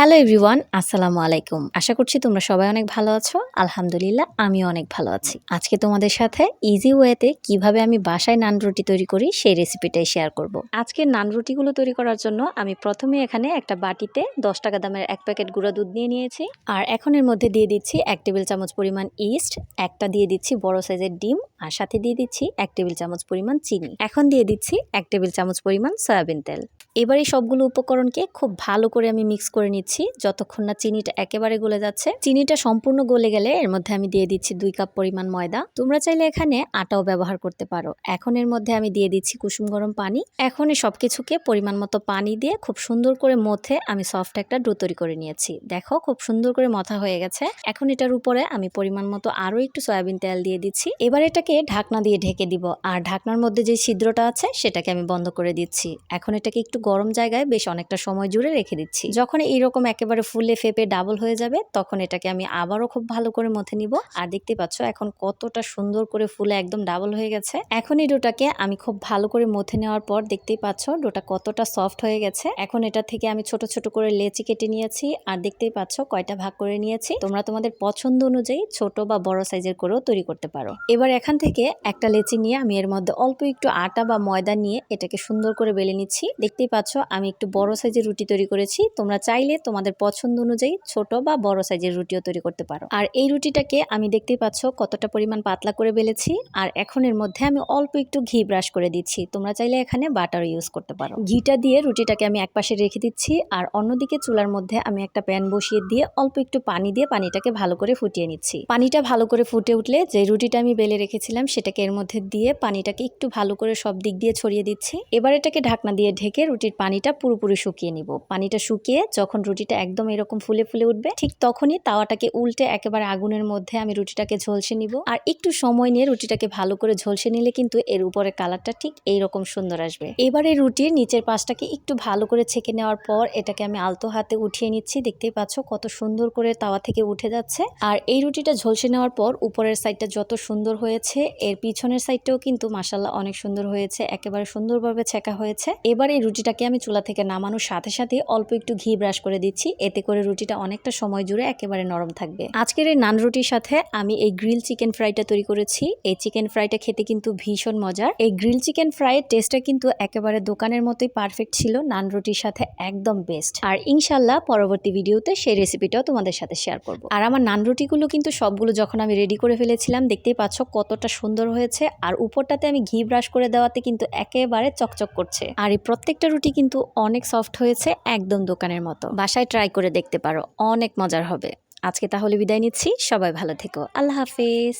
Hello everyone আসসালামু আলাইকুম। আশা করছি তোমরা সবাই অনেক ভালো আছো। আলহামদুলিল্লাহ, আমিও অনেক ভালো আছি। আজকে তোমাদের সাথে ইজি ওয়েতে কীভাবে আমি বাসায় নান রুটি তৈরি করি সেই রেসিপিটাই শেয়ার করব। আজকে নান রুটিগুলো তৈরি করার জন্য আমি প্রথমে এখানে একটা বাটিতে দশ টাকা দামের এক প্যাকেট গুঁড়া দুধ নিয়ে নিয়েছি। আর এখন এর মধ্যে দিয়ে দিচ্ছি এক টেবিল চামচ পরিমাণ ইস্ট একটা দিয়ে দিচ্ছি বড় সাইজের ডিম, আর সাথে দিয়ে দিচ্ছি এক টেবিল চামচ পরিমাণ চিনি। এখন দিয়ে দিচ্ছি এক টেবিল চামচ পরিমাণ সয়াবিন তেল। এবার এই সবগুলো উপকরণকে খুব ভালো করে আমি মিক্স করে নিচ্ছি। যতক্ষণ না চিনিটা একেবারে গলে যাচ্ছে। চিনিটা সম্পূর্ণ গলে গেলে এর মধ্যে আমি দিয়ে দিচ্ছি দুই কাপ পরিমাণ ময়দা। তোমরা চাইলে এখানে আটাও ব্যবহার করতে পারো। এখন এর মধ্যে আমি দিয়ে দিচ্ছি কুসুম গরম পানি। এখন এই সবকিছুকে পরিমাণ মতো পানি দিয়ে খুব সুন্দর করে মথে আমি সফট একটা ডো তৈরি করে নিয়েছি। দেখো, খুব সুন্দর করে মথা হয়ে গেছে। এখন এটার উপরে আমি পরিমাণ মতো আরও একটু সয়াবিন তেল দিয়ে দিচ্ছি। এবার এটাকে ঢাকনা দিয়ে ঢেকে দিব। আর ঢাকনার মধ্যে যে ছিদ্রটা আছে, সেটাকে আমি বন্ধ করে দিচ্ছি। এখন এটাকে একটু গরম জায়গায় বেশ অনেকটা সময় জুড়ে রেখে দিচ্ছি। যখন এইরকম একেবারে ফুলে ফেপে ডাবল হয়ে যাবে, তখন এটাকে আমি আবারও খুব ভালো করে মথে নিব। আর দেখতে পাচ্ছ এখন কতটা সুন্দর করে ফুলে একদম ডাবল হয়ে গেছে। এখন এই ডোটাকে আমি খুব ভালো করে মথে নেওয়ার পর দেখতেই পাচ্ছ ডোটা কতটা সফট হয়ে গেছে। এখন এটা থেকে আমি ছোট ছোট করে লেচি কেটে নিয়েছি আর দেখতেই পাচ্ছ কয়টা ভাগ করে নিয়েছি। তোমরা তোমাদের পছন্দ অনুযায়ী ছোট বা বড় সাইজের করেও তৈরি করতে পারো। এবার এখান থেকে একটা লেচি নিয়ে আমি এর মধ্যে অল্প একটু আটা বা ময়দা নিয়ে এটাকে সুন্দর করে বেলে নিচ্ছি। দেখতেই পাচ্ছ আমি একটু বড় সাইজের রুটি তৈরি করেছি। তোমরা চাইলে তোমাদের পছন্দ অনুযায়ী ছোট বা বড় সাইজের রুটিও তৈরি করতে পারো। আর এই রুটিটাকে আমি দেখতেই পাচ্ছ কতটা পরিমাণ পাতলা করে বেলেছি। আর এখন এর মধ্যে আমি অল্প একটু ঘি ব্রাশ করে দিচ্ছি। তোমরা চাইলে এখানে বাটার ইউজ করতে পারো। ঘিটা দিয়ে রুটিটাকে আমি একপাশে রেখে দিচ্ছি। আর অন্যদিকে চুলার মধ্যে আমি একটা প্যান বসিয়ে দিয়ে অল্প একটু পানি দিয়ে পানিটাকে ভালো করে ফুটিয়ে নিচ্ছি। পানিটা ভালো করে ফুটে উঠলে যে রুটিটা আমি বেলে রেখেছিলাম সেটাকে এর মধ্যে দিয়ে পানিটাকে একটু ভালো করে সব দিক দিয়ে ছড়িয়ে দিচ্ছি। এবার এটাকে ঢাকনা দিয়ে ঢেকে রুটির পানিটা পুরোপুরি শুকিয়ে নিব। পানিটা শুকিয়ে যখন রুটিটা একদম এরকম ফুলে ফুলে উঠবে, ঠিক তখনই তাওয়াটাকে উল্টে একেবারে আগুনের মধ্যে আমি রুটিটাকে ঝলসে নিব। আর একটু সময় নিয়ে রুটিটাকে ভালো করে ঝলসে নিলে কিন্তু এর উপরে কালারটা ঠিক এইরকম সুন্দর আসবে। এবারে রুটির নিচের পাশটাকে একটু ভালো করে ছেঁকে নেওয়ার পর এটাকে আমি আলতো হাতে উঠিয়ে নিচ্ছি। দেখতেই পাচ্ছ কত সুন্দর করে তাওয়া থেকে উঠে যাচ্ছে। আর এই রুটিটা ঝলসে নেওয়ার পর উপরের সাইডটা যত সুন্দর হয়েছে, এর পিছনের সাইডটাও কিন্তু মাসাল্লাহ অনেক সুন্দর হয়েছে, একেবারে সুন্দরভাবে ছেঁকা হয়েছে। এবার এই রুটিটাকে আমি চুলা থেকে নামানোর সাথে সাথে অল্প একটু ঘি ব্রাশ করে দিচ্ছি। এতে করে রুটিটা অনেকটা সময় জুড়ে একেবারে নরম থাকবে। আজকের এই নান রুটির সাথে আমি এই গ্রিল চিকেন ফ্রাইটা তৈরি করেছি। এই চিকেন ফ্রাইটা খেতে কিন্তু ভীষণ মজার। এই গ্রিল চিকেন ফ্রাইয়ের টেস্টটা কিন্তু একেবারে দোকানের মতোই পারফেক্ট ছিল নান রুটির সাথে একদম বেস্ট। আর ইনশাল্লাহ পরবর্তী ভিডিওতে সেই রেসিপিটাও তোমাদের সাথে শেয়ার করব। আর আমার নান রুটিগুলো কিন্তু সবগুলো যখন আমি রেডি করে ফেলেছিলাম, দেখতেই পাচ্ছ কতটা সুন্দর হয়েছে। আর উপরটাতে আমি ঘি ব্রাশ করে দেওয়াতে কিন্তু একেবারে চকচক করছে। আর এই প্রত্যেকটা রুটি কিন্তু অনেক সফট হয়েছে একদম দোকানের মতো। বাসায় ট্রাই করে দেখতে পারো। অনেক মজার হবে। আজকে তাহলে বিদায় নিচ্ছি। সবাই ভালো থেকো। আল্লাহ হাফেজ।